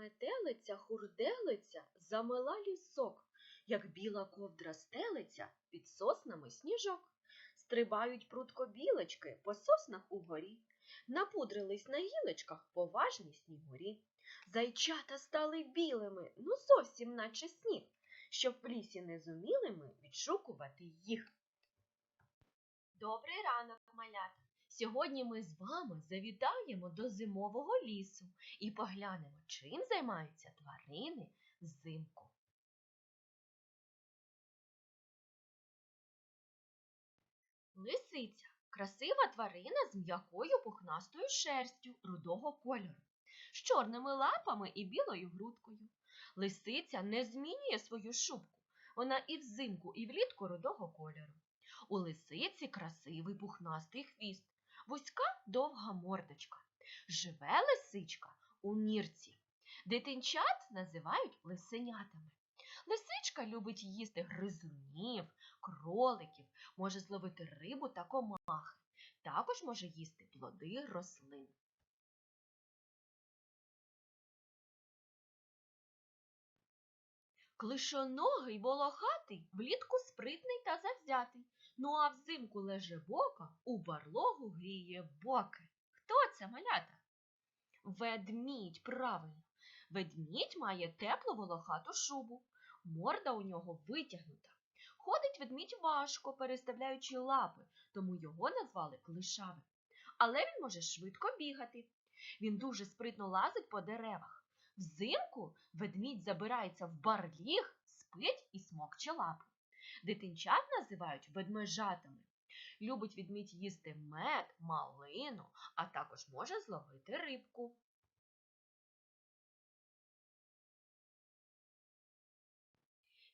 Метелиця, хурделиця замила лісок, як біла ковдра стелиться під соснами сніжок. Стрибають прутко білочки по соснах угорі, напудрились на гілочках поважні снігурі. Зайчата стали білими, ну зовсім наче сніг, щоб в лісі не зуміли ми відшукувати їх. Добрий ранок, малята! Сьогодні ми з вами завітаємо до зимового лісу і поглянемо, чим займаються тварини взимку. Лисиця красива тварина з м'якою пухнастою шерстю рудого кольору, з чорними лапами і білою грудкою. Лисиця не змінює свою шубку. Вона і взимку, і влітку рудого кольору. У лисиці красивий пухнастий хвіст, вузька довга мордочка. Живе лисичка у нірці. Дитинчат називають лисенятами. Лисичка любить їсти гризунів, кроликів, може зловити рибу та комахи. Також може їсти плоди рослин. Клишоногий волохатий влітку спритний та завзятий. Ну а взимку лежебока у барлогу гріє боки. Хто це малята? Ведмідь, правильно. Ведмідь має теплу волохату шубу. Морда у нього витягнута. Ходить ведмідь важко, переставляючи лапи, тому його назвали клишавим. Але він може швидко бігати. Він дуже спритно лазить по деревах. Взимку ведмідь забирається в барліг, спить і смокче лапу. Дитинчат називають ведмежатами. Любить ведмідь їсти мед, малину, а також може зловити рибку.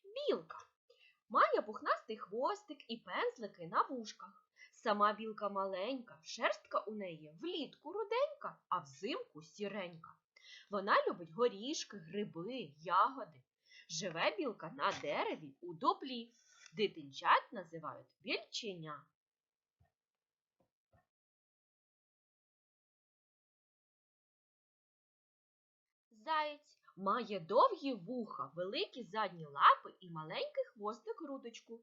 Білка має пухнастий хвостик і пензлики на вушках. Сама білка маленька, шерстка у неї влітку руденька, а взимку сіренька. Вона любить горішки, гриби, ягоди. Живе білка на дереві у дуплі. Дитинчат називають більченя. Заєць має довгі вуха, великі задні лапи і маленький хвостик грудочку.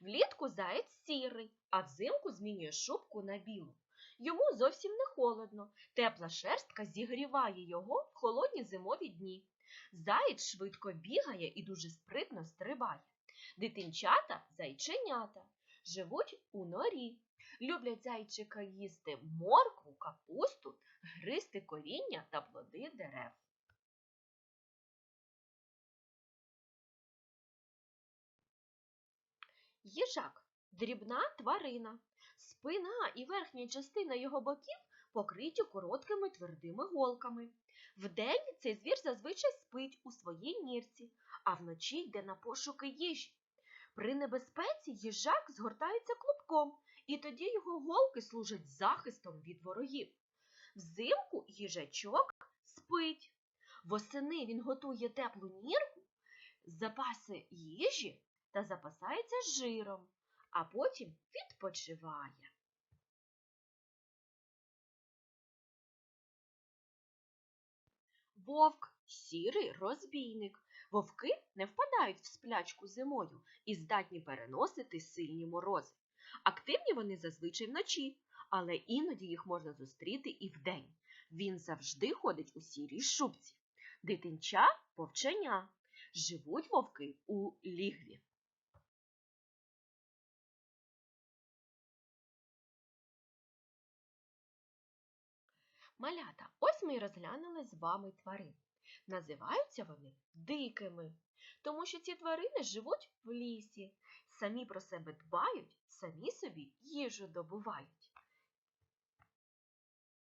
Влітку заєць сірий, а взимку змінює шубку на білу. Йому зовсім не холодно. Тепла шерстка зігріває його в холодні зимові дні. Заєць швидко бігає і дуже спритно стрибає. Дитинчата зайченята живуть у норі. Люблять зайчика їсти моркву, капусту, гризти коріння та плоди дерев. Їжак дрібна тварина. Спина і верхня частина його боків покриті короткими твердими голками. Вдень цей звір зазвичай спить у своїй нірці, а вночі йде на пошуки їжі. При небезпеці їжак згортається клубком, і тоді його голки служать захистом від ворогів. Взимку їжачок спить. Восени він готує теплу нірку, запаси їжі та запасається жиром, а потім відпочиває. Вовк сірий розбійник. Вовки не впадають в сплячку зимою і здатні переносити сильні морози. Активні вони зазвичай вночі, але іноді їх можна зустріти і вдень. Він завжди ходить у сірій шубці. Дитинча вовченя. Живуть вовки у лігві. Малята, ось ми й розглянули з вами тварин. Називаються вони дикими, тому що ці тварини живуть в лісі, самі про себе дбають, самі собі їжу добувають.